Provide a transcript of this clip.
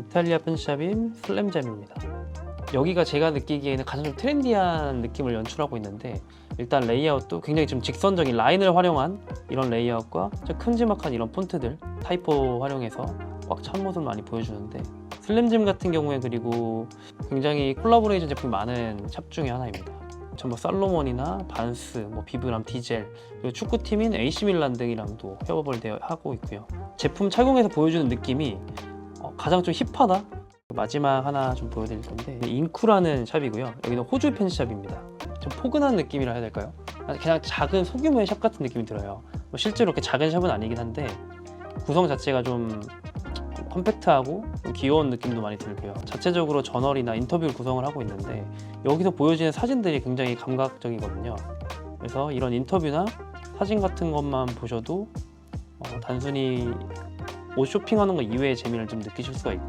이탈리아 펜샵인 슬램잼입니다. 여기가 제가 느끼기에는 가장 좀 트렌디한 느낌을 연출하고 있는데 일단 레이아웃도 굉장히 좀 직선적인 라인을 활용한 이런 레이아웃과 좀 큼지막한 이런 폰트들 타이포 활용해서 꽉 찬 모습을 많이 보여주는데 슬램잼 같은 경우에 그리고 굉장히 콜라보레이션 제품이 많은 샵 중에 하나입니다. 전뭐 살로몬이나 반스, 뭐 비브람, 디젤 그리고 축구팀인 AC 밀란 등이랑도 협업을 하고 있고요. 제품 착용해서 보여주는 느낌이 어, 가장 좀 힙하다. 마지막 하나 좀 보여드릴 건데 인쿠라는 샵이고요. 여기는 호주 펜샵입니다. 좀 포근한 느낌이라 해야 될까요? 그냥 작은 소규모의 샵 같은 느낌이 들어요. 뭐 실제로 그렇게 작은 샵은 아니긴 한데 구성 자체가 좀 컴팩트하고 좀 귀여운 느낌도 많이 들고요. 자체적으로 저널이나 인터뷰를 구성을 하고 있는데 여기서 보여지는 사진들이 굉장히 감각적이거든요. 그래서 이런 인터뷰나 사진 같은 것만 보셔도 어, 단순히 옷 쇼핑하는 것 이외의 재미를 좀 느끼실 수가 있고